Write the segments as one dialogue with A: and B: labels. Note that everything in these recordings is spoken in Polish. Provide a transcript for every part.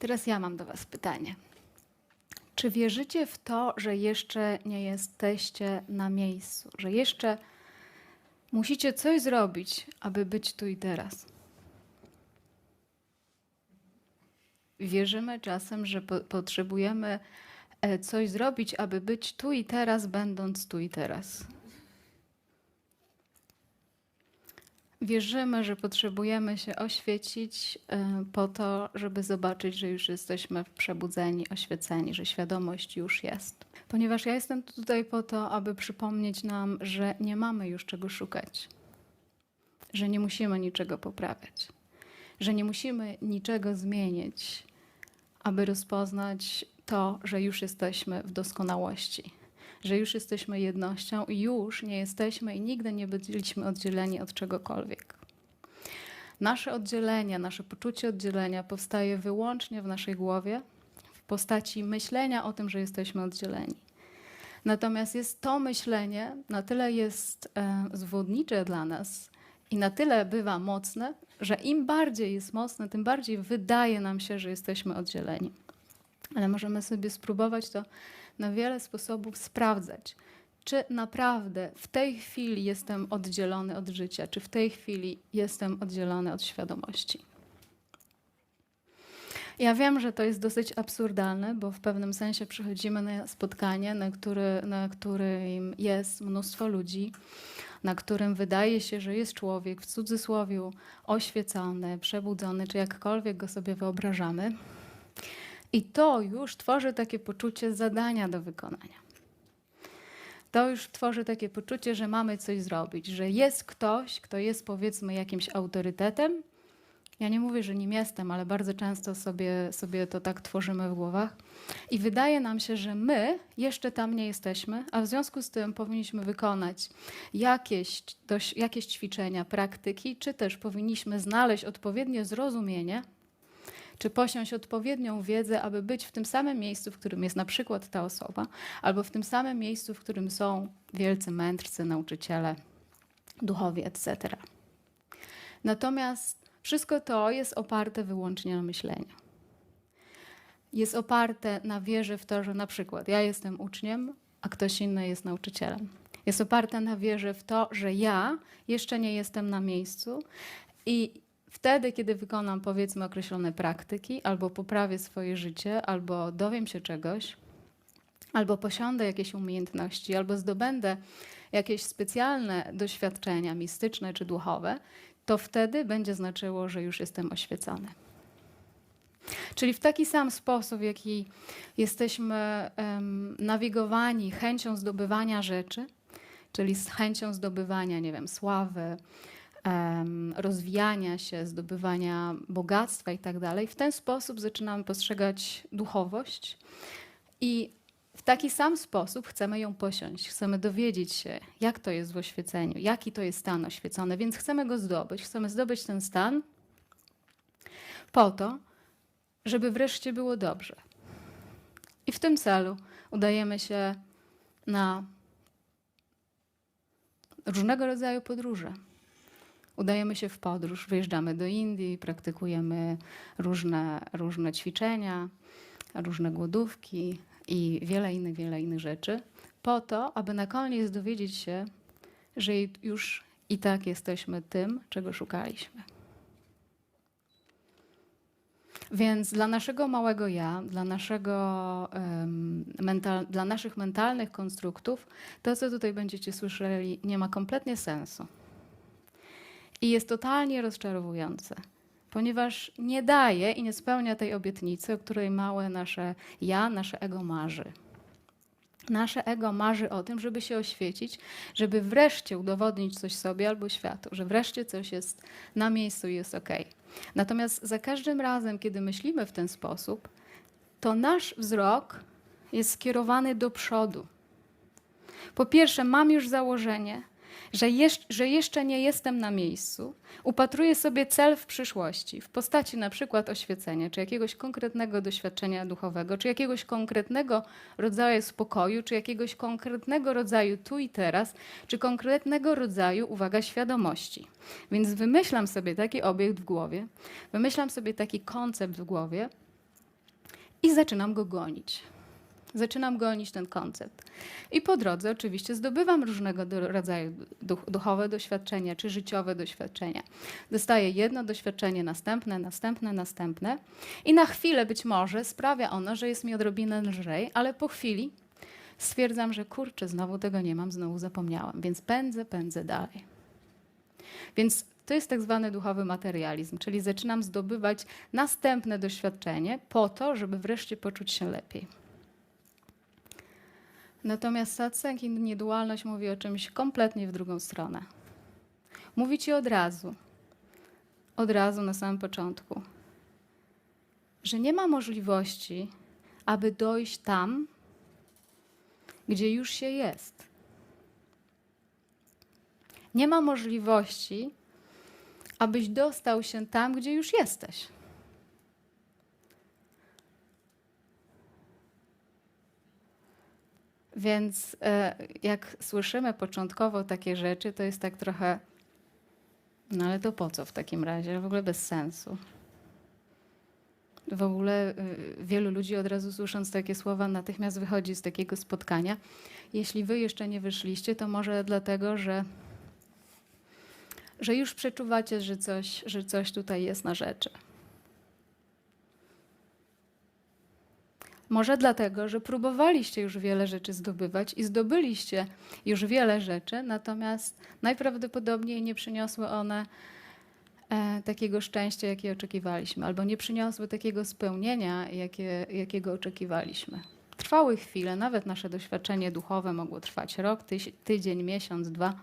A: Teraz ja mam do Was pytanie. Czy wierzycie w to, że jeszcze nie jesteście na miejscu, że jeszcze musicie coś zrobić, aby być tu i teraz? Wierzymy czasem, że po potrzebujemy e, coś zrobić, aby być tu i teraz, będąc tu i teraz. Wierzymy, że potrzebujemy się oświecić e, po to, żeby zobaczyć, że już jesteśmy przebudzeni, oświeceni, że świadomość już jest. Ponieważ ja jestem tutaj po to, aby przypomnieć nam, że nie mamy już czego szukać, że nie musimy niczego poprawiać, że nie musimy niczego zmienić, aby rozpoznać to, że już jesteśmy w doskonałości, że już jesteśmy jednością i już nie jesteśmy i nigdy nie byliśmy oddzieleni od czegokolwiek. Nasze oddzielenie, nasze poczucie oddzielenia powstaje wyłącznie w naszej głowie w postaci myślenia o tym, że jesteśmy oddzieleni. Natomiast jest to myślenie na tyle jest e, zwodnicze dla nas i na tyle bywa mocne, że im bardziej jest mocne, tym bardziej wydaje nam się, że jesteśmy oddzieleni. Ale możemy sobie spróbować to na wiele sposobów sprawdzać, czy naprawdę w tej chwili jestem oddzielony od życia, czy w tej chwili jestem oddzielony od świadomości. Ja wiem, że to jest dosyć absurdalne, bo w pewnym sensie przychodzimy na spotkanie, na, który, na którym jest mnóstwo ludzi, na którym wydaje się, że jest człowiek w cudzysłowie oświecony, przebudzony, czy jakkolwiek go sobie wyobrażamy. I to już tworzy takie poczucie zadania do wykonania. To już tworzy takie poczucie, że mamy coś zrobić, że jest ktoś, kto jest powiedzmy jakimś autorytetem. Ja nie mówię, że nim jestem, ale bardzo często sobie, sobie to tak tworzymy w głowach. I wydaje nam się, że my jeszcze tam nie jesteśmy, a w związku z tym powinniśmy wykonać jakieś, dość, jakieś ćwiczenia, praktyki, czy też powinniśmy znaleźć odpowiednie zrozumienie czy posiąść odpowiednią wiedzę, aby być w tym samym miejscu, w którym jest na przykład ta osoba, albo w tym samym miejscu, w którym są wielcy mędrcy, nauczyciele, duchowie, etc. Natomiast wszystko to jest oparte wyłącznie na myśleniu. Jest oparte na wierze w to, że na przykład ja jestem uczniem, a ktoś inny jest nauczycielem. Jest oparte na wierze w to, że ja jeszcze nie jestem na miejscu i wtedy, kiedy wykonam powiedzmy określone praktyki, albo poprawię swoje życie, albo dowiem się czegoś, albo posiądę jakieś umiejętności, albo zdobędę jakieś specjalne doświadczenia mistyczne czy duchowe, to wtedy będzie znaczyło, że już jestem oświecony. Czyli w taki sam sposób, w jaki jesteśmy um, nawigowani chęcią zdobywania rzeczy, czyli z chęcią zdobywania, nie wiem, sławy, rozwijania się, zdobywania bogactwa i tak dalej. W ten sposób zaczynamy postrzegać duchowość i w taki sam sposób chcemy ją posiąść, chcemy dowiedzieć się, jak to jest w oświeceniu, jaki to jest stan oświecony, więc chcemy go zdobyć. Chcemy zdobyć ten stan po to, żeby wreszcie było dobrze. I w tym celu udajemy się na różnego rodzaju podróże udajemy się w podróż, wyjeżdżamy do Indii, praktykujemy różne, różne ćwiczenia, różne głodówki i wiele innych, wiele innych rzeczy, po to, aby na koniec dowiedzieć się, że już i tak jesteśmy tym, czego szukaliśmy. Więc dla naszego małego ja, dla, naszego, um, mental, dla naszych mentalnych konstruktów, to, co tutaj będziecie słyszeli, nie ma kompletnie sensu. I jest totalnie rozczarowujące, ponieważ nie daje i nie spełnia tej obietnicy, o której małe nasze ja, nasze ego marzy. Nasze ego marzy o tym, żeby się oświecić, żeby wreszcie udowodnić coś sobie albo światu, że wreszcie coś jest na miejscu i jest ok. Natomiast za każdym razem, kiedy myślimy w ten sposób, to nasz wzrok jest skierowany do przodu. Po pierwsze, mam już założenie, że, że jeszcze nie jestem na miejscu, upatruję sobie cel w przyszłości, w postaci na przykład oświecenia, czy jakiegoś konkretnego doświadczenia duchowego, czy jakiegoś konkretnego rodzaju spokoju, czy jakiegoś konkretnego rodzaju tu i teraz, czy konkretnego rodzaju, uwaga, świadomości. Więc wymyślam sobie taki obiekt w głowie, wymyślam sobie taki koncept w głowie, i zaczynam go gonić. Zaczynam gonić ten koncept. I po drodze oczywiście zdobywam różnego rodzaju duch, duchowe doświadczenia czy życiowe doświadczenia. Dostaję jedno doświadczenie, następne, następne, następne. I na chwilę być może sprawia ono, że jest mi odrobinę lżej, ale po chwili stwierdzam, że kurczę, znowu tego nie mam, znowu zapomniałam. Więc pędzę, pędzę dalej. Więc to jest tak zwany duchowy materializm, czyli zaczynam zdobywać następne doświadczenie po to, żeby wreszcie poczuć się lepiej. Natomiast satsang i niedualność mówi o czymś kompletnie w drugą stronę. Mówi ci od razu, od razu na samym początku, że nie ma możliwości, aby dojść tam, gdzie już się jest. Nie ma możliwości, abyś dostał się tam, gdzie już jesteś. Więc e, jak słyszymy początkowo takie rzeczy, to jest tak trochę. No ale to po co w takim razie? W ogóle bez sensu. W ogóle y, wielu ludzi od razu słysząc takie słowa natychmiast wychodzi z takiego spotkania. Jeśli wy jeszcze nie wyszliście, to może dlatego, że, że już przeczuwacie, że coś, że coś tutaj jest na rzeczy. Może dlatego, że próbowaliście już wiele rzeczy zdobywać i zdobyliście już wiele rzeczy, natomiast najprawdopodobniej nie przyniosły one e, takiego szczęścia, jakie oczekiwaliśmy, albo nie przyniosły takiego spełnienia, jakie, jakiego oczekiwaliśmy. Trwały chwile, nawet nasze doświadczenie duchowe mogło trwać rok, tydzień, miesiąc, dwa,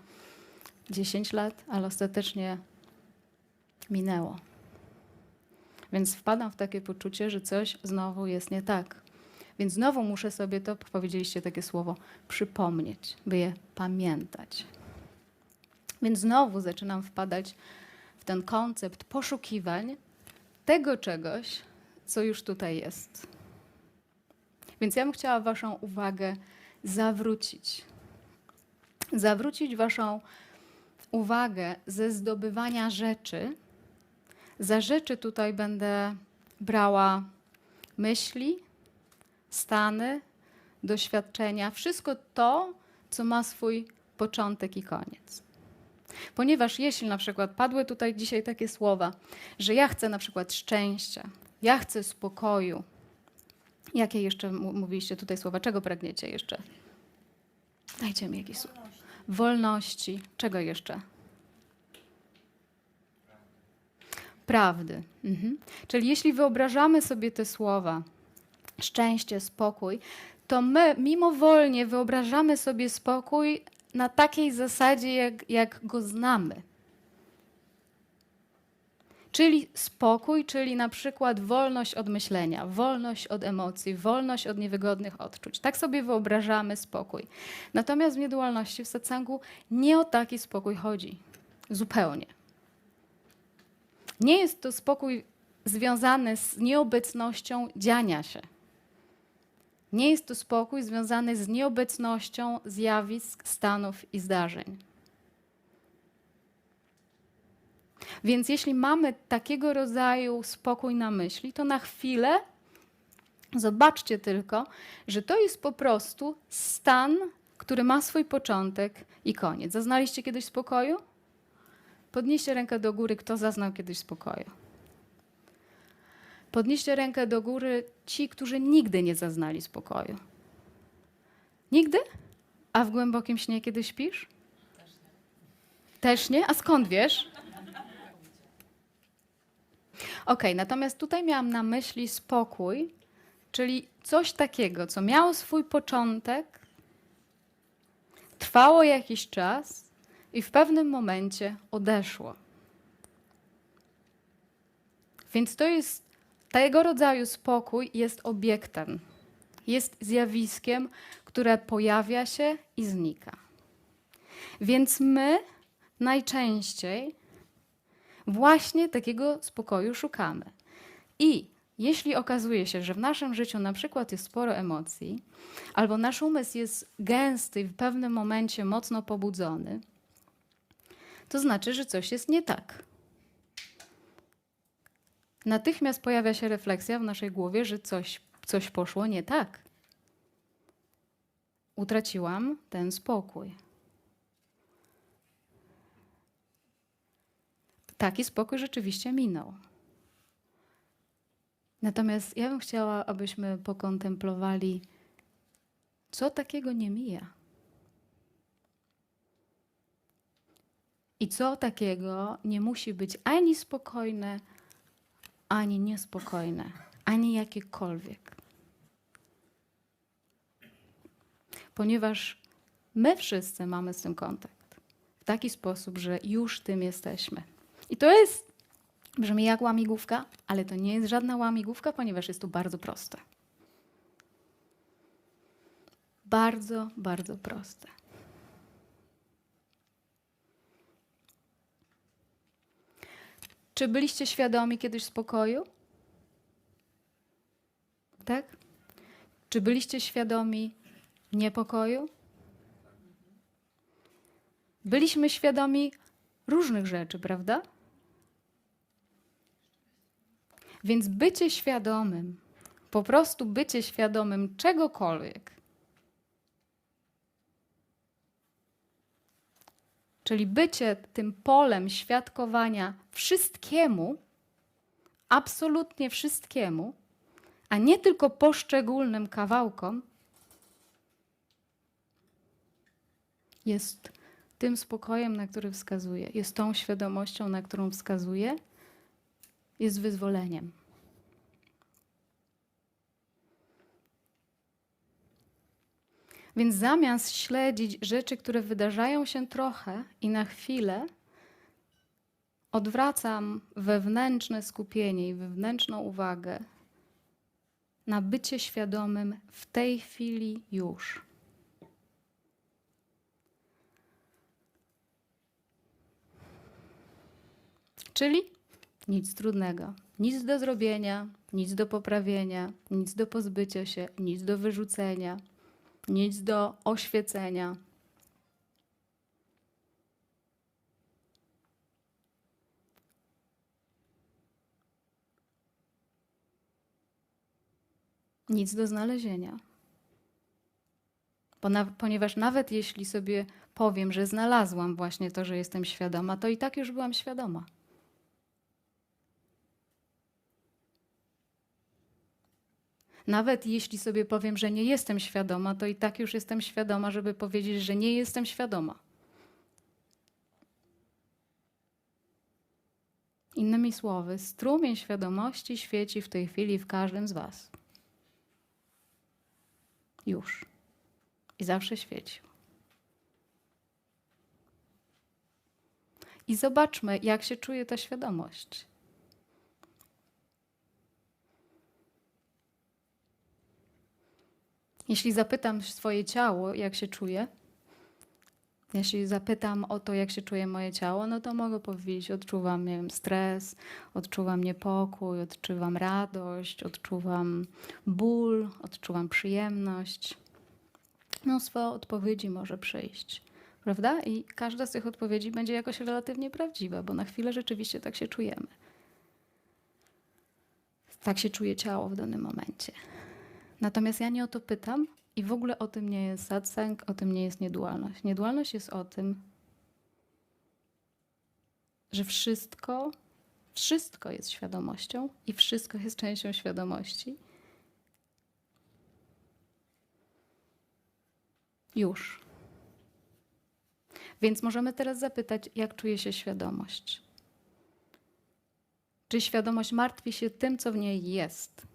A: dziesięć lat, ale ostatecznie minęło. Więc wpadam w takie poczucie, że coś znowu jest nie tak. Więc znowu muszę sobie to, powiedzieliście takie słowo, przypomnieć, by je pamiętać. Więc znowu zaczynam wpadać w ten koncept poszukiwań tego czegoś, co już tutaj jest. Więc ja bym chciała Waszą uwagę zawrócić. Zawrócić Waszą uwagę ze zdobywania rzeczy. Za rzeczy tutaj będę brała myśli, stany, doświadczenia, wszystko to, co ma swój początek i koniec. Ponieważ jeśli na przykład padły tutaj dzisiaj takie słowa, że ja chcę na przykład szczęścia, ja chcę spokoju, jakie jeszcze mówiliście tutaj słowa? Czego pragniecie jeszcze? Dajcie mi jakieś słowa. Wolności. Czego jeszcze? Prawdy. Mhm. Czyli jeśli wyobrażamy sobie te słowa, szczęście, spokój, to my mimowolnie wyobrażamy sobie spokój na takiej zasadzie, jak, jak go znamy. Czyli spokój, czyli na przykład wolność od myślenia, wolność od emocji, wolność od niewygodnych odczuć. Tak sobie wyobrażamy spokój. Natomiast w niedualności, w satsangu nie o taki spokój chodzi. Zupełnie. Nie jest to spokój związany z nieobecnością dziania się. Nie jest to spokój związany z nieobecnością zjawisk, stanów i zdarzeń. Więc jeśli mamy takiego rodzaju spokój na myśli, to na chwilę zobaczcie tylko, że to jest po prostu stan, który ma swój początek i koniec. Zaznaliście kiedyś spokoju? Podnieście rękę do góry, kto zaznał kiedyś spokoju. Podnieście rękę do góry ci, którzy nigdy nie zaznali spokoju. Nigdy? A w głębokim śnie kiedy śpisz? Też nie? A skąd wiesz? Okej, natomiast tutaj miałam na myśli spokój, czyli coś takiego, co miało swój początek, trwało jakiś czas i w pewnym momencie odeszło. Więc to jest tego rodzaju spokój jest obiektem, jest zjawiskiem, które pojawia się i znika. Więc my najczęściej właśnie takiego spokoju szukamy. I jeśli okazuje się, że w naszym życiu na przykład jest sporo emocji, albo nasz umysł jest gęsty i w pewnym momencie mocno pobudzony, to znaczy, że coś jest nie tak. Natychmiast pojawia się refleksja w naszej głowie, że coś, coś poszło nie tak. Utraciłam ten spokój. Taki spokój rzeczywiście minął. Natomiast ja bym chciała, abyśmy pokontemplowali, co takiego nie mija. I co takiego nie musi być ani spokojne, ani niespokojne, ani jakiekolwiek. Ponieważ my wszyscy mamy z tym kontakt w taki sposób, że już tym jesteśmy. I to jest, brzmi jak łamigłówka, ale to nie jest żadna łamigłówka, ponieważ jest to bardzo proste. Bardzo, bardzo proste. Czy byliście świadomi kiedyś spokoju? Tak? Czy byliście świadomi niepokoju? Byliśmy świadomi różnych rzeczy, prawda? Więc bycie świadomym, po prostu bycie świadomym czegokolwiek, czyli bycie tym polem świadkowania wszystkiemu, absolutnie wszystkiemu, a nie tylko poszczególnym kawałkom, jest tym spokojem, na który wskazuje, jest tą świadomością, na którą wskazuje, jest wyzwoleniem. Więc zamiast śledzić rzeczy, które wydarzają się trochę i na chwilę, odwracam wewnętrzne skupienie i wewnętrzną uwagę na bycie świadomym w tej chwili już. Czyli nic trudnego, nic do zrobienia, nic do poprawienia, nic do pozbycia się, nic do wyrzucenia, nic do oświecenia. Nic do znalezienia. Ponieważ nawet jeśli sobie powiem, że znalazłam właśnie to, że jestem świadoma, to i tak już byłam świadoma. Nawet jeśli sobie powiem, że nie jestem świadoma, to i tak już jestem świadoma, żeby powiedzieć, że nie jestem świadoma. Innymi słowy, strumień świadomości świeci w tej chwili w każdym z Was. Już. I zawsze świecił. I zobaczmy, jak się czuje ta świadomość. Jeśli zapytam swoje ciało, jak się czuje, jeśli zapytam o to, jak się czuje moje ciało, no to mogę powiedzieć, odczuwam nie wiem, stres, odczuwam niepokój, odczuwam radość, odczuwam ból, odczuwam przyjemność. Mnóstwo odpowiedzi może przyjść, prawda? I każda z tych odpowiedzi będzie jakoś relatywnie prawdziwa, bo na chwilę rzeczywiście tak się czujemy. Tak się czuje ciało w danym momencie. Natomiast ja nie o to pytam i w ogóle o tym nie jest satsang, o tym nie jest niedualność. Niedualność jest o tym, że wszystko, wszystko jest świadomością i wszystko jest częścią świadomości. Już. Więc możemy teraz zapytać, jak czuje się świadomość? Czy świadomość martwi się tym, co w niej jest?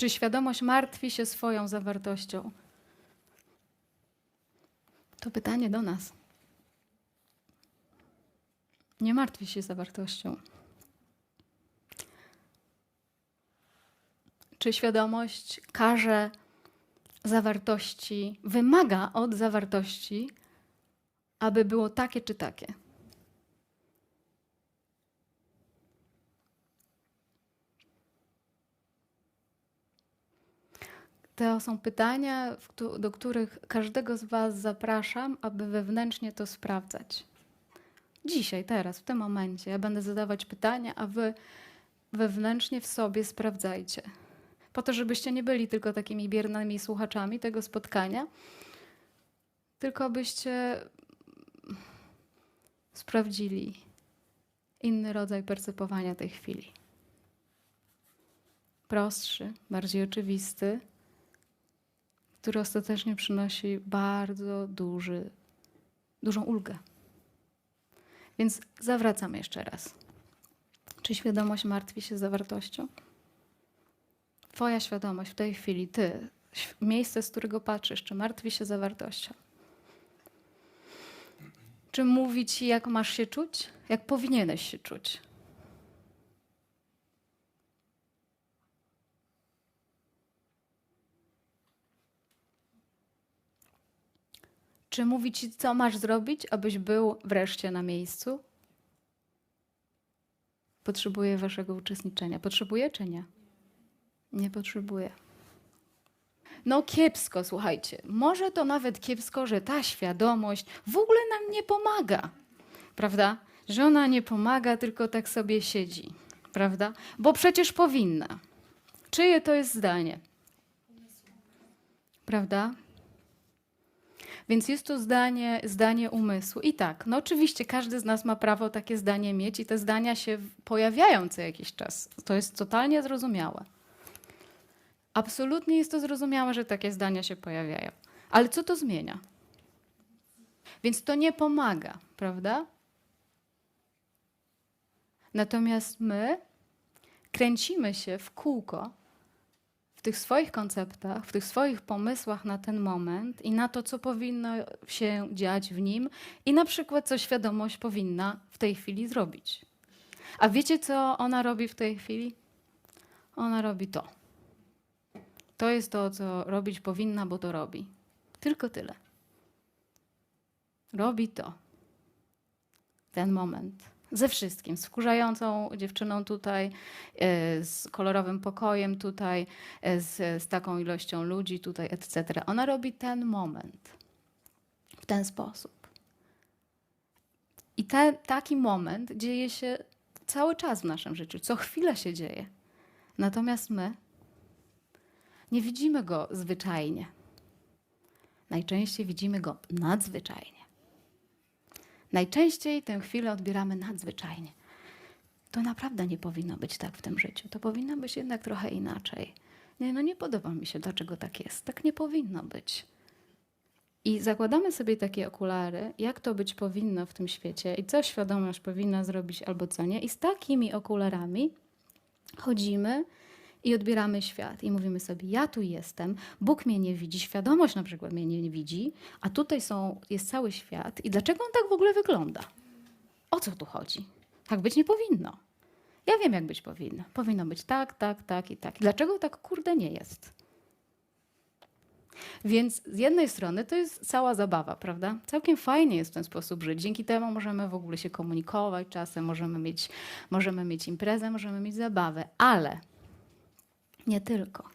A: Czy świadomość martwi się swoją zawartością? To pytanie do nas. Nie martwi się zawartością. Czy świadomość każe zawartości, wymaga od zawartości, aby było takie czy takie? To są pytania, do których każdego z Was zapraszam, aby wewnętrznie to sprawdzać. Dzisiaj, teraz, w tym momencie. Ja będę zadawać pytania, a Wy wewnętrznie w sobie sprawdzajcie. Po to, żebyście nie byli tylko takimi biernymi słuchaczami tego spotkania, tylko byście sprawdzili inny rodzaj percepowania tej chwili. Prostszy, bardziej oczywisty, który ostatecznie przynosi bardzo duży, dużą ulgę. Więc zawracam jeszcze raz. Czy świadomość martwi się zawartością? Twoja świadomość w tej chwili, ty, miejsce, z którego patrzysz, czy martwi się zawartością? Czy mówi ci, jak masz się czuć? Jak powinieneś się czuć? Czy mówi ci, co masz zrobić, abyś był wreszcie na miejscu? Potrzebuje waszego uczestniczenia. Potrzebuje czy nie? Nie potrzebuje. No kiepsko, słuchajcie. Może to nawet kiepsko, że ta świadomość w ogóle nam nie pomaga. Prawda? Że ona nie pomaga, tylko tak sobie siedzi. Prawda? Bo przecież powinna. Czyje to jest zdanie? Prawda? Więc jest to zdanie, zdanie umysłu. I tak, no oczywiście każdy z nas ma prawo takie zdanie mieć i te zdania się pojawiają co jakiś czas. To jest totalnie zrozumiałe. Absolutnie jest to zrozumiałe, że takie zdania się pojawiają. Ale co to zmienia? Więc to nie pomaga, prawda? Natomiast my kręcimy się w kółko w tych swoich konceptach, w tych swoich pomysłach na ten moment i na to, co powinno się dziać w nim i na przykład, co świadomość powinna w tej chwili zrobić. A wiecie, co ona robi w tej chwili? Ona robi to. To jest to, co robić powinna, bo to robi. Tylko tyle. Robi to. Ten moment. Ze wszystkim. Z wkurzającą dziewczyną tutaj, e, z kolorowym pokojem tutaj, e, z, z taką ilością ludzi tutaj, etc. Ona robi ten moment w ten sposób. I te, taki moment dzieje się cały czas w naszym życiu, co chwilę się dzieje. Natomiast my nie widzimy go zwyczajnie. Najczęściej widzimy go nadzwyczajnie. Najczęściej tę chwilę odbieramy nadzwyczajnie. To naprawdę nie powinno być tak w tym życiu. To powinno być jednak trochę inaczej. Nie, no nie podoba mi się, dlaczego tak jest. Tak nie powinno być. I zakładamy sobie takie okulary, jak to być powinno w tym świecie i co świadomość powinna zrobić albo co nie. I z takimi okularami chodzimy i odbieramy świat i mówimy sobie, ja tu jestem, Bóg mnie nie widzi, świadomość na przykład mnie nie widzi, a tutaj są, jest cały świat i dlaczego on tak w ogóle wygląda? O co tu chodzi? Tak być nie powinno. Ja wiem, jak być powinno. Powinno być tak, tak, tak i tak. Dlaczego tak kurde nie jest? Więc z jednej strony to jest cała zabawa, prawda? Całkiem fajnie jest w ten sposób żyć. Dzięki temu możemy w ogóle się komunikować, czasem możemy mieć, możemy mieć imprezę, możemy mieć zabawę, ale nie tylko.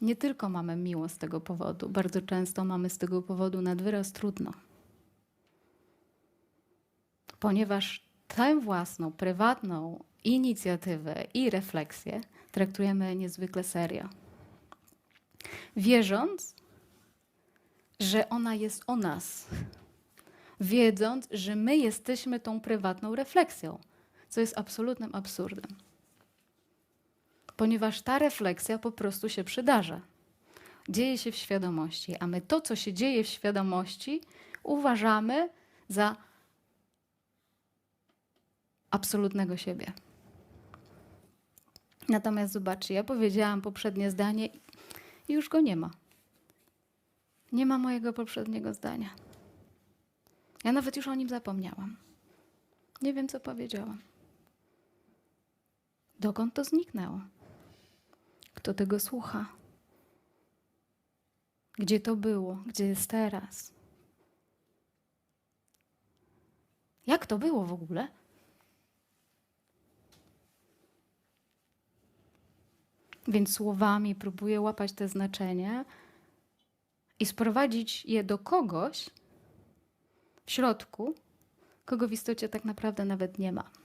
A: Nie tylko mamy miło z tego powodu, bardzo często mamy z tego powodu nadwyraz trudno. Ponieważ tę własną, prywatną inicjatywę i refleksję traktujemy niezwykle serio. Wierząc, że ona jest o nas, wiedząc, że my jesteśmy tą prywatną refleksją, co jest absolutnym absurdem ponieważ ta refleksja po prostu się przydarza. Dzieje się w świadomości, a my to, co się dzieje w świadomości, uważamy za absolutnego siebie. Natomiast zobaczcie, ja powiedziałam poprzednie zdanie i już go nie ma. Nie ma mojego poprzedniego zdania. Ja nawet już o nim zapomniałam. Nie wiem, co powiedziałam. Dokąd to zniknęło? Kto tego słucha? Gdzie to było? Gdzie jest teraz? Jak to było w ogóle? Więc słowami próbuję łapać te znaczenie i sprowadzić je do kogoś w środku, kogo w istocie tak naprawdę nawet nie ma.